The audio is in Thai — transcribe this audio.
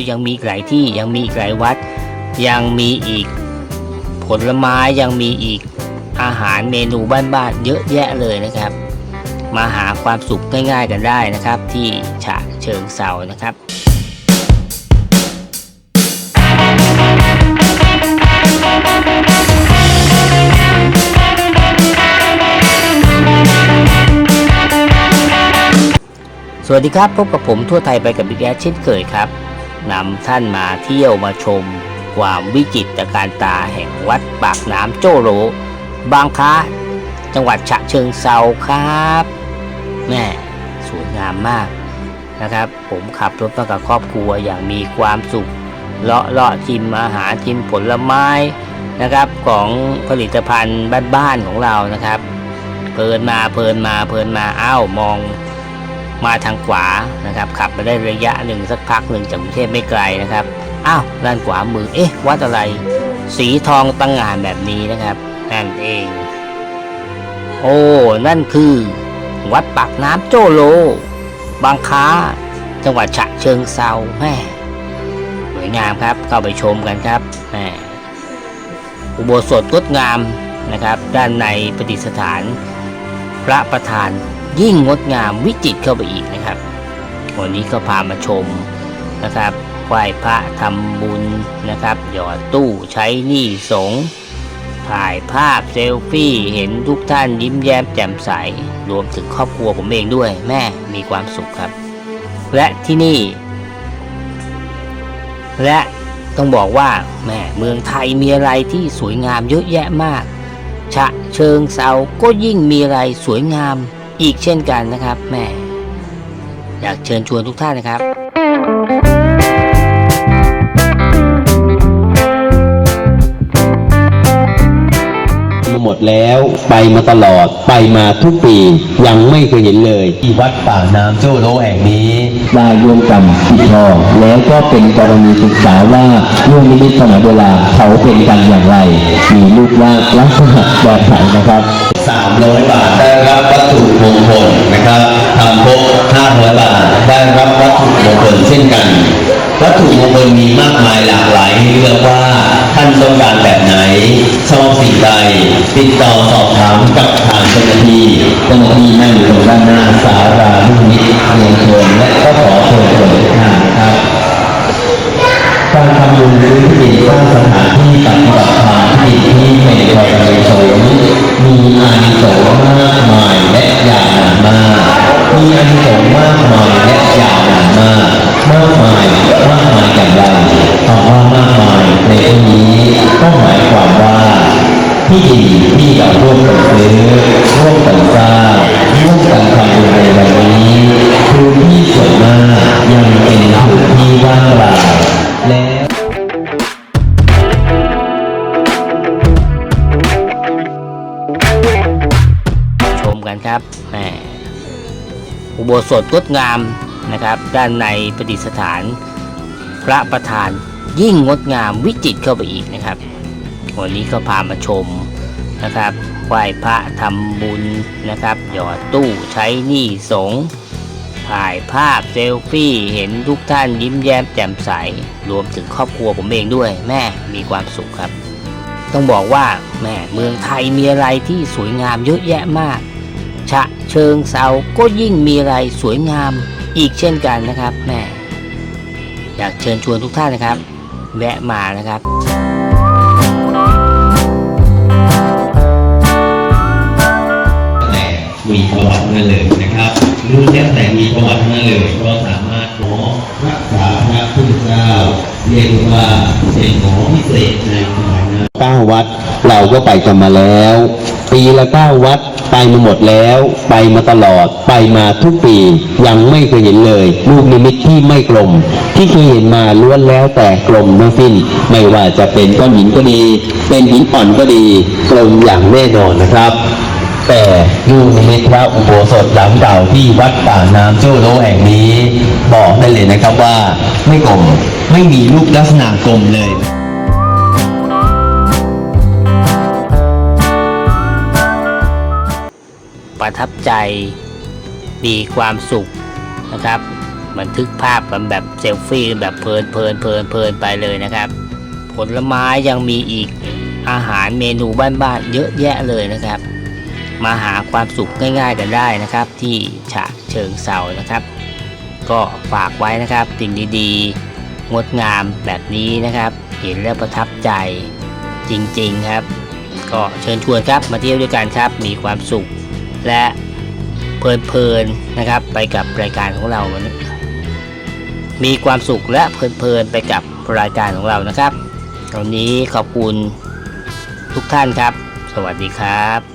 แล้วยังมีอีกหลายที่ยังมีอีกหลายวัด ยังมีอีกผลไม้ยังมีอีกอาหารเมนูบ้านๆเยอะแยะเลยนะครับ มาหาความสุขง่ายๆกันได้นะครับ ที่ฉะเชิงเซานะครับสวัสดีครับ พบกับผมทั่วไทยไปกับบิ๊กแอดเช่นเคยครับ นำท่านมาเที่ยวมาชม ความวิจิตรการตาแห่งวัดปากน้ำโจโร บางค้าจังหวัดฉะเชิงเซาครับแม่สวยงามมากนะครับ ผมขับรถมากับครอบครัวอย่างมีความสุขเลาะเลาะชิมอาหารชิมผลไม้นะครับของผลิตภัณฑ์บ้านๆของเรานะครับ เพลินมาเพลินมาเพลินมาอ้าวมอง มาทางขวานะครับ ขับมาได้ระยะหนึ่งสักพักหนึ่งจากกรุงเทพไม่ไกลนะครับอ้าวด้านขวามือเอ๊ะวัดอะไร สีทองตั้งงานแบบนี้นะครับนั่นเอง โอ้นั่นคือ วัดปากน้ำโจโล บางค้า จังหวัดฉะเชิงเซาแม่สวยงามครับเข้าไปชมกันครับแม่อุโบสถงดงามนะครับ ด้านในประดิษฐาน พระประธาน ยิ่งงดงามวิจิตเข้าไปอีกนะครับ วันนี้ก็พามาชมนะครับไหว้พระทำบุญนะครับ หยอดตู้ใช้หนี้สงถ่ายภาพเซลฟี่เห็นทุกท่านยิ้มแย้มแจ่มใส รวมถึงครอบครัวผมเองด้วย แม่มีความสุขครับ และที่นี่ และต้องบอกว่าแม่เมืองไทยมีอะไรที่สวยงามเยอะแยะมาก ฉะเชิงเซาก็ยิ่งมีอะไรสวยงาม อีกเช่นกันนะครับแม่อยากเชิญชวนทุกท่านนะครับ หมดแล้ว ไปมาตลอดไปมาทุกปียังไม่เคยเห็นเลย ที่วัดปากน้ำโจ้โลแห่งนี้ได้ร่วมกันปิดทองแล้วก็เป็นกรณีศึกษาว่าเรื่องนิมิตสมัยโบราณเขาเป็นกันอย่างไร มีรูปร่างลักษณะแบบไหนนะครับ300 บาทได้รับวัตถุมงคลนะครับทำครบ500 บาทได้รับวัตถุมงคลเช่นกัน วัตถุมงคลมีมากมายหลากหลายให้เลือกว่าท่านต้องการแบบไหนชอบสิ่ง ใด ติดต่อสอบถามกับทางเจ้าหน้าที่เจ้าหน้าที่นั่งอยู่ตรงด้านหน้าสารา ที่ดินที่เราร่วมกันซื้อร่วมกันสร้างร่วมกันทำบุญในวันนี้พื้นที่ส่วนมากยังเป็นพื้นที่ว่างเปล่าและชมกันครับแหมอุโบสถงดงามนะครับ ด้านในประดิษฐาน พระประธานยิ่งงดงามวิจิตรเข้าไปอีกนะครับ วันนี้ก็พามาชมนะครับไหว้พระทำบุญนะครับ หยอดตู้ใช้หนี้สงถ่ายภาพเซลฟี่เห็นทุกท่านยิ้มแย้มแจ่มใส รวมถึงครอบครัวผมเองด้วย แม่มีความสุขครับ ต้องบอกว่าแม่เมืองไทยมีอะไรที่สวยงามเยอะแยะมาก ฉะเชิงเซาก็ยิ่งมีอะไรสวยงามอีกเช่นกันนะครับแม่อยากเชิญชวนทุกท่านนะครับ แวะมานะครับ มีประวัตินั่นเลยนะครับรุ่นแรกแต่มีประวัตินั่นเลยก็สามารถขอรักษาพระพุทธเจ้าเรียกว่าเป็นหมอพิเศษในสมัยนั้นเก้าวัดเราก็ไปกันมาแล้ว ปีละเก้าวัดไปมาหมดแล้ว ไปมาตลอดไปมาทุกปียังไม่เคยเห็นเลยลูกนิมิตที่ไม่กลม ที่เคยเห็นมาล้วนแล้วแต่กลมทั้งสิ้น ไม่ว่าจะเป็นก้อนหินก็ดี เป็นหินอ่อนก็ดีกลมอย่างแน่นอนนะครับ แต่ลูกนิมิตพระอุโบสถหลังเก่าที่วัดป่าน้ำโจ้โลแห่งนี้ บอกได้เลยนะครับว่าไม่กลมไม่มีรูปลักษณะกลมเลยประทับใจมีความสุขนะครับบันทึกภาพกันแบบเซลฟี่แบบเพลินเพลินเพลินเพลินไปเลยนะครับ ผลไม้ยังมีอีกอาหารเมนูบ้านๆเยอะแยะเลยนะครับ มาหาความสุขง่ายๆกันได้นะครับ ที่ฉะเชิงเซานะครับ ก็ฝากไว้นะครับสิ่งดีๆ งดงามแบบนี้นะครับ เห็นแล้วประทับใจจริงๆครับ ก็เชิญชวนครับมาเที่ยวด้วยกันครับมีความสุข และเพลินๆนะครับ ไปกับรายการของเราวันนี้มีความสุขและเพลินๆไปกับรายการของเรานะครับวันนี้ขอบคุณทุกท่านครับ สวัสดีครับ